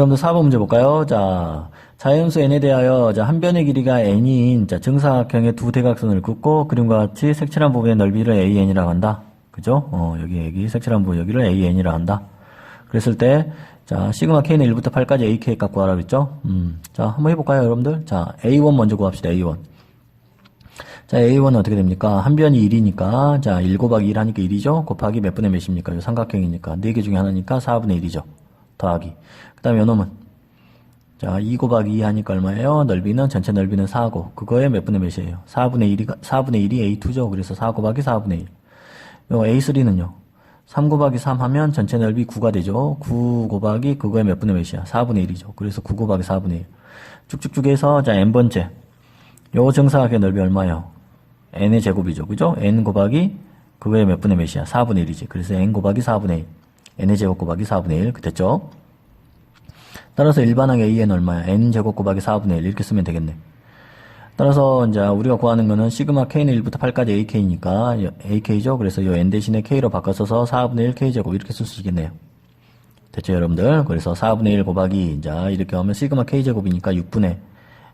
여러분들 4번 문제 볼까요? 자, 자연수 n에 대하여 자, 한 변의 길이가 n인 자, 정사각형의 두 대각선을 긋고 그림과 같이 색칠한 부분의 넓이를 an이라고 한다. 그죠? 어, 여기 여기 색칠한 부분 여기를 an이라고 한다. 그랬을 때 자, 시그마 k는 1부터 8까지 ak 값 구하라 그랬죠? 음. 자, 한번 해 볼까요, 여러분들? 자, a1 먼저 구합시다. a1. 자, A1은 어떻게 됩니까? 한 변이 1이니까, 자, 1 곱하기 1 하니까 1이죠? 곱하기 몇 분의 몇입니까? 이 삼각형이니까. 4개 중에 하나니까 4분의 1이죠. 더하기. 그 다음에 요놈은, 자, 2 곱하기 2 하니까 얼마예요? 넓이는, 전체 넓이는 4고, 그거에 몇 분의 몇이에요? 4분의 1이, 4분의 1이 A2죠? 그래서 4 곱하기 4분의 1. 요 A3는요? 3 곱하기 3 하면 전체 넓이 9가 되죠? 9 곱하기 그거에 몇 분의 몇이야? 4분의 1이죠. 그래서 9 곱하기 4분의 1. 쭉쭉쭉 해서, 자, n번째. 요 정사각의 넓이 얼마예요? n의 제곱이죠. 그죠? n 곱하기 그거의 몇 분의 몇이야? 4분의 1이지. 그래서 n 곱하기 4분의 1. N의 제곱 곱하기 4분의 1. 그 됐죠? 따라서 일반항 a는 얼마야? n 제곱 곱하기 4분의 1. 이렇게 쓰면 되겠네. 따라서 이제 우리가 구하는 거는 시그마 k는 1부터 8까지 ak니까 ak죠. 그래서 요 n 대신에 k로 바꿔 써서 4분의 1 k 제곱 이렇게 쓸 수 있겠네요. 됐죠, 여러분들? 그래서 4분의 1 곱하기 이제 이렇게 하면 시그마 k 제곱이니까 6분의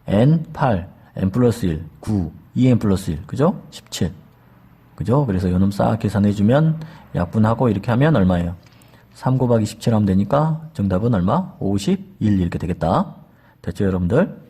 n 8 n 플러스 1 9 2n 플러스 1 그죠? 17 그죠? 그래서 요놈 싹 계산해주면 약분하고 이렇게 하면 얼마예요? 3 곱하기 17 하면 되니까 정답은 얼마? 51 이렇게 되겠다. 됐죠, 여러분들?